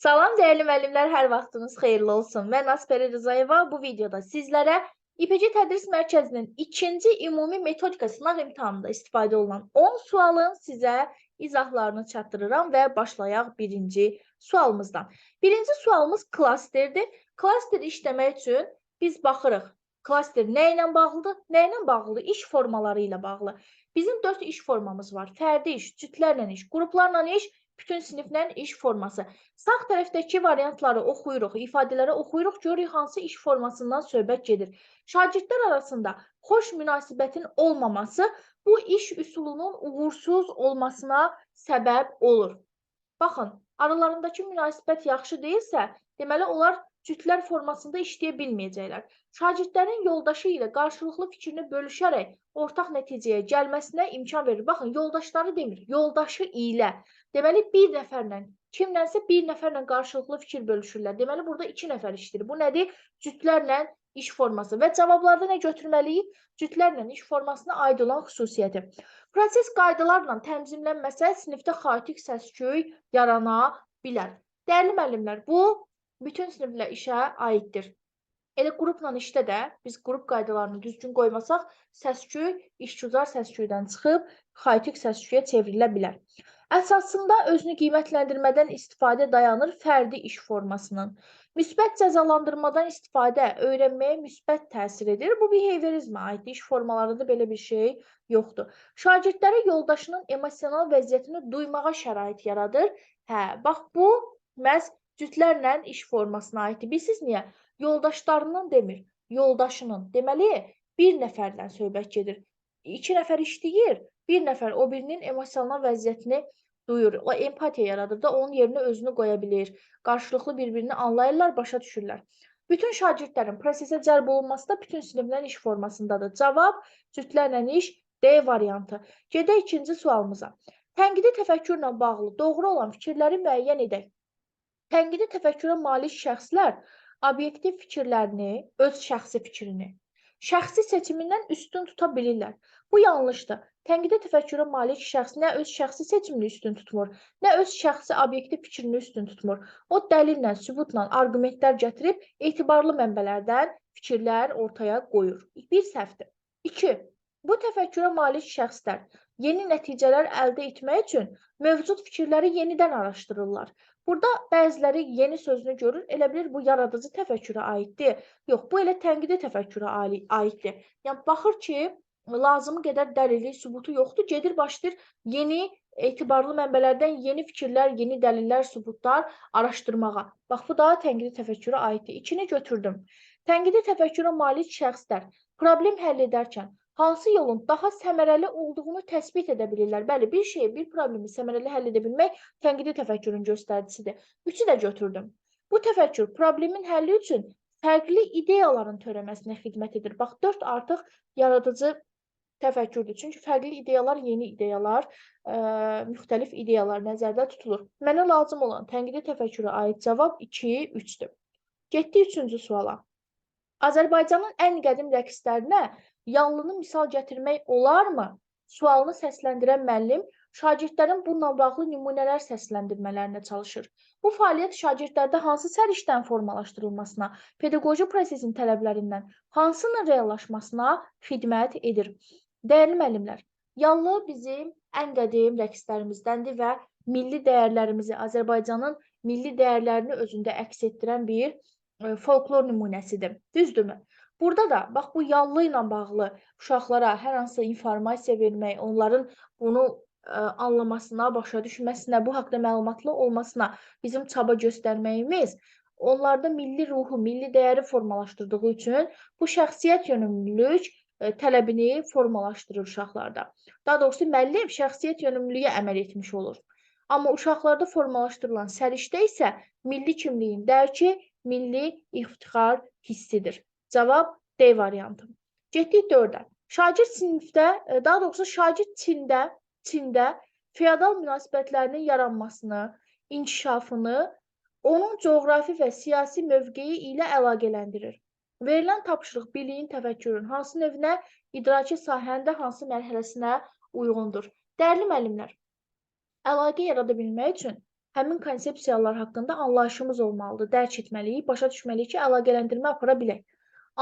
Salam dəyərli müəllimlər, hər vaxtınız xeyirli olsun. Mən Asper Rzayeva. Bu videoda sizlərə İPC Tədris Mərkəzinin ikinci ümumi metodika sınaq imtahanında istifadə olunan 10 sualın sizə izahlarını çatdırıram və başlayaq birinci sualımızdan. Birinci sualımız klasterdir. Klaster işləmək üçün biz baxırıq. Klaster nə ilə bağlıdır? Nə ilə bağlıdır? İş formaları ilə bağlı. Bizim 4 iş formamız var. Fərdi iş, cütlərlə iş, qruplarla iş, bütün siniflə iş forması. Sağ tərəfdəki variantları oxuyuruq, ifadələri oxuyuruq, görürük hansı iş formasından söhbət gedir. Şagirdlər arasında xoş münasibətin olmaması bu iş üsulunun uğursuz olmasına səbəb olur. Baxın, aralarındakı münasibət yaxşı deyilsə, deməli onlar cütlər formasında işləyə bilməyəcəklər. Şagirdlərin yoldaşı ilə qarşılıqlı fikrini bölüşərək ortaq nəticəyə gəlməsinə imkan verir. Baxın, yoldaşları demir, yoldaşı ilə. Deməli, bir nəfərlə, kimlənsə bir nəfərlə qarşılıqlı fikir bölüşürlər. Deməli, burada iki nəfər işləyir. Bu nədir? Cütlərlə iş forması və cavablarda nə götürməliyik? Cütlərlə iş formasına aid olan xüsusiyyəti. Proses qaydalarla tənzimlənməsə sinifdə xaotik səs-küy yarana bilər. Dəyərli müəllimlər, bu bütün siniflə işə aiddir. Elə qrupla işdə də biz qrup qaydalarını düzgün qoymasaq, səs-küy işgüzar səs-küydən çıxıb xaotik səs-küyə çevrilə bilər. Əsasında özünü qiymətləndirmədən istifadə dayanır fərdi iş formasının. Müsbət cəzalandırmadan istifadə öyrənməyə müsbət təsir edir. Bu behaviorizmə aid iş formalarında belə bir şey yoxdur. Şagirdlərə yoldaşının emosional vəziyyətini duymağa şərait yaradır. Hə, bax bu məhz cütlərlə iş formasına aiddir. Bilirsiniz niyə? Yoldaşlarının demir, yoldaşının. Deməli, bir nəfərdən söhbət gedir. İki nəfər işləyir, bir nəfər o birinin emosional vəziyyətini duyur. O empatiya yaradır da onun yerinə özünü qoya bilir. Qarşılıqlı bir-birini anlayırlar, başa düşürlər. Bütün şagirdlərin prosesə cəlb olunması da bütün siniflərin iş formasındadır. Cavab cütlərlə iş D variantı. Gedək ikinci sualımıza. Tənqidi təfəkkürlə bağlı doğru olan fikirləri müəyyən edək. Tənqidi təfəkkürə malik şəxslər obyektiv fikirlərini, öz şəxsi fikrini, şəxsi seçimindən üstün tuta bilirlər. Bu yanlışdır. Tənqidi təfəkkürə malik şəxs nə öz şəxsi seçimini üstün tutmur, nə öz şəxsi obyektiv fikrini üstün tutmur. O dəlillə, sübutla arqumentlər gətirib etibarlı mənbələrdən fikirlər ortaya qoyur. Bir səhvdir. 2. Bu təfəkkürə malik şəxslər yeni nəticələr əldə etmək üçün mövcud fikirləri yenidən araşdırırlar. Burada bəziləri yeni sözünü görür, elə bilir bu yaradıcı təfəkkürə aiddir. Yox, bu elə tənqidi təfəkkürə aiddir. Yəni baxır ki, lazımı qədər dəlillik, sübutu yoxdur, gedir başlayır yeni etibarlı mənbələrdən yeni fikirlər, yeni dəlillər, sübutlar araşdırmağa. Bax bu da tənqidi təfəkkürə aiddir. 2-ni götürdüm. Tənqidi təfəkkürə malik şəxslər problem həll edərkən hansı yolun daha səmərəli olduğunu təsbit edə bilirlər. Bəli, bir şeyi, bir problemi səmərəli həll edə bilmək tənqidi təfəkkürün göstəricisidir. Üçü də götürdüm. Bu təfəkkür problemin həlli üçün fərqli ideyaların törəməsinə xidmət edir. Bax, 4 artıq yaradıcı təfəkkürdür. Çünki fərqli ideyalar, yeni ideyalar, ə, müxtəlif ideyalar nəzərdə tutulur. Mənə lazım olan tənqidi təfəkkürə aid cavab 2, 3-dür. Getdik 3-cü suala. Azərbaycanın ən qədim rəqslərinə yanlını misal gətirmək olarmı? Sualını səsləndirən müəllim şagirdlərin bununla bağlı nümunələr səsləndirmələrinə çalışır. Bu fəaliyyət şagirdlərdə hansı səriştənin formalaşdırılmasına, pedaqoji prosesin tələblərindən hansının reallaşmasına xidmət edir? Dəyərli müəllimlər, yanlı bizim ən qədim rəqslərimizdəndir və milli dəyərlərimizi, Azərbaycanın milli dəyərlərini özündə əks etdirən bir e, folklor nümunəsidir. Düzdürmü? Burada da bax bu yallı ilə bağlı uşaqlara hər hansı informasiya vermək, onların bunu ə, anlamasına, başa düşməsinə, bu haqqda məlumatlı olmasına bizim çaba göstərməyimiz onlarda milli ruhu, milli dəyəri formalaşdırdığı üçün bu şəxsiyyət yönümlülük tələbini formalaşdırır uşaqlarda. Daha doğrusu müəllim şəxsiyyət yönümlülüyə əməl etmiş olur. Amma uşaqlarda formalaşdırılan səriştə isə milli kimliyin dərki, milli iftixar hissidir. Cavab D variantı. Getdik 4-ə. Şagird sinifdə, e, daha doğrusu şagird Çində, Çində feodal münasibətlərinin yaranmasını, inkişafını onun coğrafi və siyasi mövqeyi ilə əlaqələndirir. Verilən tapşırıq biliyin, təfəkkürün hansı növünə, idraki sahənin də hansı mərhələsinə uyğundur? Dəyərli müəllimlər, əlaqə yarada bilmək üçün həmin konsepsiyalar haqqında anlayışımız olmalıdır, dərk etməliyik, başa düşməliyik ki, əlaqələndirmə apara bilək.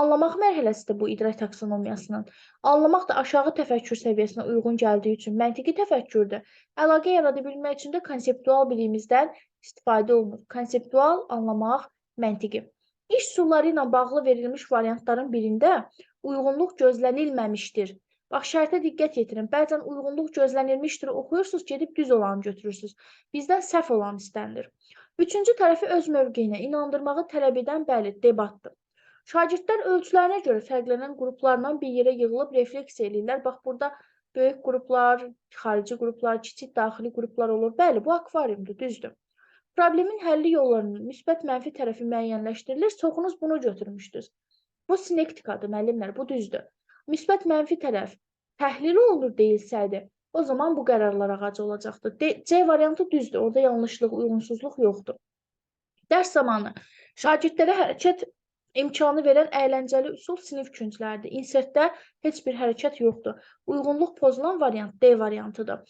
Anlamaq mərhələsidir bu idrak taksonomiyasının. Anlamaq da aşağı təfəkkür səviyyəsinə uyğun gəldiyi üçün məntiqi təfəkkürdür. Əlaqə yarada bilmək üçün də konseptual bilikimizdən istifadə olunur. Konseptual anlamaq, məntiqi. İş üsulları ilə bağlı verilmiş variantların birində uyğunluq gözlənilməmişdir. Bax, şərtə diqqət yetirin. Bəzən uyğunluq gözlənilmişdir, oxuyursunuz, gedib düz olanı götürürsünüz. Bizdən səhv olan istənilir. Üçüncü tərəfi öz mövqeyinə inandırmağı tələb edən bəli, debatdır. Şagirdlər ölçülərinə görə fərqlənən qruplarla bir yerə yığılıb refleksiya eləyirlər. Bax, burada böyük qruplar, xarici qruplar, kiçik daxili qruplar olur. Bəli, bu akvariumdur, düzdür. Problemin həlli yollarının müsbət mənfi tərəfi müəyyənləşdirilir. Çoxunuz bunu götürmüşdünüz. Bu sinektikadır, müəllimlər, bu düzdür. Müsbət mənfi tərəf təhlil olunur deyilsəydi, o zaman bu qərarlar ağacı olacaqdır. D C variantı düzdür, orada yanlışlıq, uyğunsuzluq yoxdur. Dərs zamanı şagirdlərə hərəkət imkanı verən əyləncəli üsul sinif küncləridir. Insertdə heç bir hərəkət yoxdur. Uyğunluq pozulan variant D variantıdır.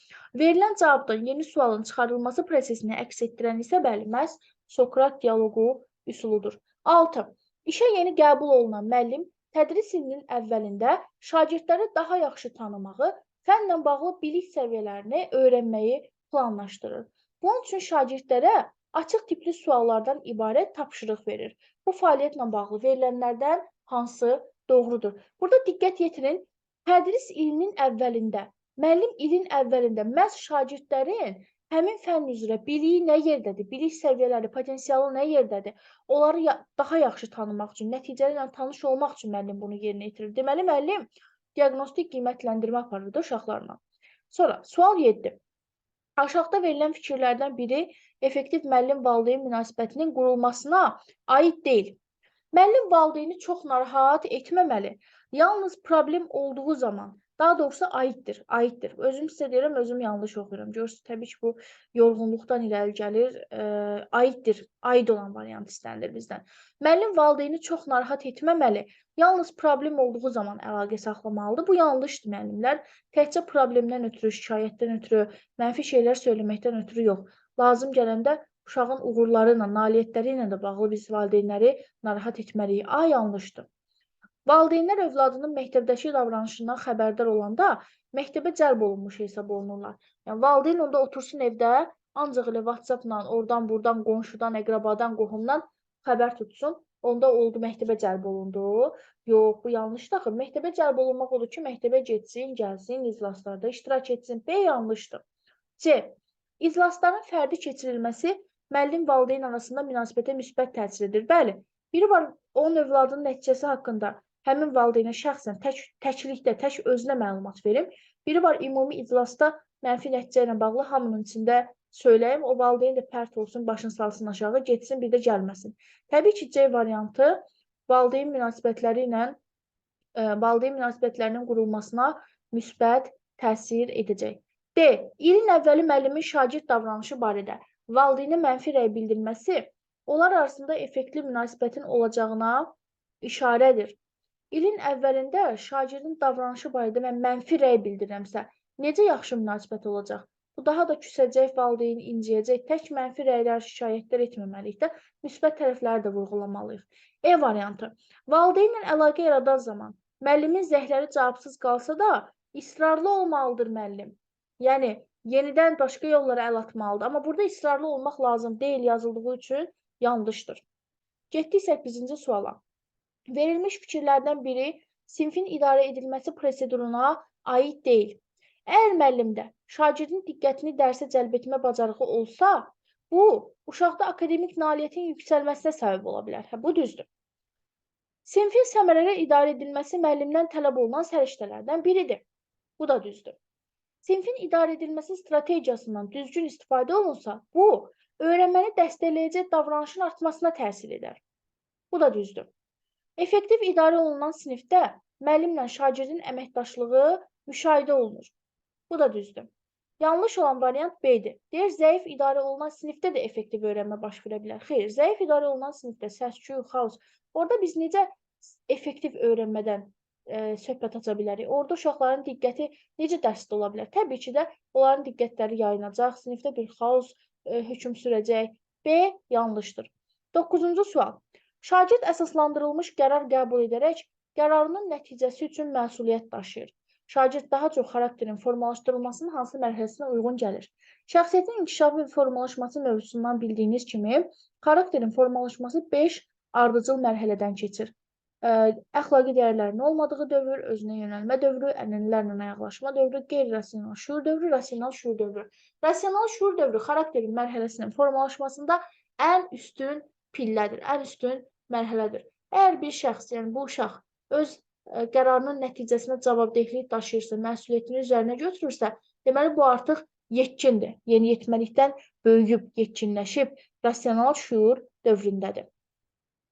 Verilən cavabdan yeni sualın çıxarılması prosesini əks etdirən isə bəli, məhz Sokrat dialoqu üsuludur. 6. İşə yeni qəbul olunan müəllim tədris ilinin əvvəlində şagirdləri daha yaxşı tanımağı, fənlə bağlı bilik səviyyələrini öyrənməyi planlaşdırır. Bunun üçün şagirdlərə açıq tipli suallardan ibarət tapşırıq verir. Bu fəaliyyətlə bağlı verilənlərdən hansı doğrudur? Burada diqqət yetirin, tədris ilinin əvvəlində, müəllim ilin əvvəlində məhz şagirdlərin həmin fənn üzrə biliyi nə yerdədir, bilik səviyyələri, potensialı nə yerdədir, onları ya daha yaxşı tanımaq üçün, nəticələrlə tanış olmaq üçün müəllim bunu yerinə yetirir. Deməli, müəllim diaqnostik qiymətləndirmə aparırdı uşaqlarla. Sonra, sual 7. Aşağıda verilən fikirlərdən biri effektiv müəllim-valideyn münasibətinin qurulmasına aid deyil. Müəllim valideyni çox narahat etməməli. Yalnız problem olduğu zaman daha doğrusu aiddir, aiddir. Özüm sizə deyirəm, özüm yanlış oxuyuram. Görürsüz, təbii ki, bu yorğunluqdan irəli gəlir. E, aiddir, aid olan variant istənilir bizdən. Müəllim valideyni çox narahat etməməli. Yalnız problem olduğu zaman əlaqə saxlamalıdır. Bu yanlışdır müəllimlər. Təkcə problemdən ötürü, şikayətdən ötürü, mənfi şeylər söyləməkdən ötürü yox. Lazım gələndə uşağın uğurları ilə, nailiyyətləri ilə də bağlı biz valideynləri narahat etməliyik. A yanlışdır. Valideynlər övladının məktəbdəki davranışından xəbərdar olanda məktəbə cəlb olunmuş hesab olunurlar. Yəni valideyn onda otursun evdə, ancaq elə WhatsApp-la, oradan, burdan, qonşudan, əqrabadan, qohumdan xəbər tutsun. Onda oldu məktəbə cəlb olundu. Yox, bu yanlışdır axı. Məktəbə cəlb olunmaq odur ki, məktəbə getsin, gəlsin, iclaslarda iştirak etsin. B yanlışdır. C. İclasların fərdi keçirilməsi müəllim valideyn arasında münasibətə müsbət təsir edir. Bəli, biri var onun övladının nəticəsi haqqında həmin valideynə şəxsən tək təklikdə, tək özünə məlumat verim. Biri var ümumi iclasda mənfi nəticə ilə bağlı hamının içində söyləyim, o valideyn də pərt olsun, başını salsın aşağı, getsin, bir də gəlməsin. Təbii ki, C variantı valideyn münasibətləri ilə ə, valideyn münasibətlərinin qurulmasına müsbət təsir edəcək. D. İlin əvvəli müəllimin şagird davranışı barədə valideynin mənfi rəy bildirməsi onlar arasında effektli münasibətin olacağına işarədir. İlin əvvəlində şagirdin davranışı barədə mən mənfi rəy bildirirəmsə, necə yaxşı münasibət olacaq? Bu daha da küsəcək, valideyn inciyəcək. Tək mənfi rəylər, şikayətlər etməməliyik də, müsbət tərəfləri də vurğulamalıyıq. E variantı. Valideynlə əlaqə yaradan zaman müəllimin zəhləri cavabsız qalsa da, israrlı olmalıdır müəllim. Yəni yenidən başqa yollara əl atmalıdır. Amma burada israrlı olmaq lazım deyil yazıldığı üçün yanlışdır. Getdik 8-ci suala. Verilmiş fikirlərdən biri sinfin idarə edilməsi proseduruna aid deyil. Əgər müəllimdə şagirdin diqqətini dərsə cəlb etmə bacarığı olsa, bu uşaqda akademik nailiyyətin yüksəlməsinə səbəb ola bilər. Hə, bu düzdür. Sinfin səmərəli idarə edilməsi müəllimdən tələb olunan səriştələrdən biridir. Bu da düzdür. Sinfin idarə edilməsi strategiyasından düzgün istifadə olunsa, bu öyrənməni dəstəkləyəcək davranışın artmasına təsir edər. Bu da düzdür. Effektiv idarə olunan sinifdə müəllimlə şagirdin əməkdaşlığı müşahidə olunur. Bu da düzdür. Yanlış olan variant B-dir. Deyir, zəif idarə olunan sinifdə də effektiv öyrənmə baş verə bilər. Xeyr, zəif idarə olunan sinifdə səs-küy, xaos. Orada biz necə effektiv öyrənmədən e, söhbət aça bilərik? Orada uşaqların diqqəti necə dəst ola bilər? Təbii ki də onların diqqətləri yayınacaq, sinifdə bir xaos, e, hökm sürəcək? B yanlışdır. 9-cu sual. Şagird əsaslandırılmış qərar qəbul edərək qərarının nəticəsi üçün məsuliyyət daşıyır. Şagird daha çox xarakterin formalaşdırılmasının hansı mərhələsinə uyğun gəlir? Şəxsiyyətin inkişafı və formalaşması mövzusundan bildiyiniz kimi, xarakterin formalaşması 5 ardıcıl mərhələdən keçir. Əxlaqi dəyərlərin olmadığı dövr, özünə yönəlmə dövrü, ənənələrlə ayaqlaşma dövrü, qeyri-rasional şuur dövrü, rasional şuur dövrü. Rasional şuur dövrü xarakterin mərhələsinin formalaşmasında ən üstün pillədir, ən üstün mərhələdir. Əgər bir şəxs, yəni bu uşaq öz ə, qərarının nəticəsinə cavabdehlik daşıyırsa, məsuliyyətini üzərinə götürürsə, deməli bu artıq yetkindir. Yeniyetməlikdən böyüyüb, yetkinləşib, rasional şuur dövründədir.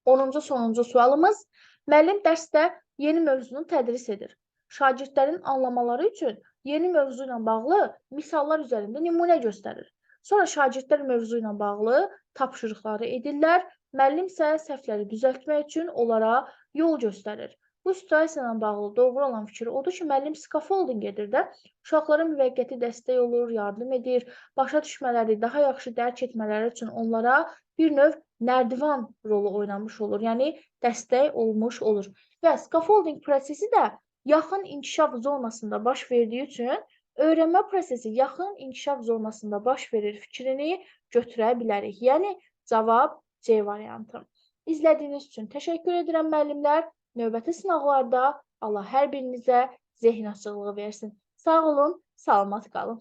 10-cu sonuncu sualımız. Müəllim dərsdə yeni mövzunu tədris edir. Şagirdlərin anlamaları üçün yeni mövzu ilə bağlı misallar üzərində nümunə göstərir. Sonra şagirdlər mövzu ilə bağlı tapşırıqları edirlər. Müəllim isə səhvləri düzəltmək üçün onlara yol göstərir. Bu situasiya ilə bağlı doğru olan fikir odur ki, müəllim scaffolding edir də, uşaqlara müvəqqəti dəstək olur, yardım edir, başa düşmələri, daha yaxşı dərk etmələri üçün onlara bir növ nərdivan rolu oynamış olur. Yəni dəstək olmuş olur. Və scaffolding prosesi də yaxın inkişaf zonasında baş verdiyi üçün öyrənmə prosesi yaxın inkişaf zonasında baş verir fikrini götürə bilərik. Yəni cavab C variantı. İzlədiyiniz üçün təşəkkür edirəm müəllimlər. Növbəti sınaqlarda Allah hər birinizə zehin açıqlığı versin. Sağ olun, salamat qalın.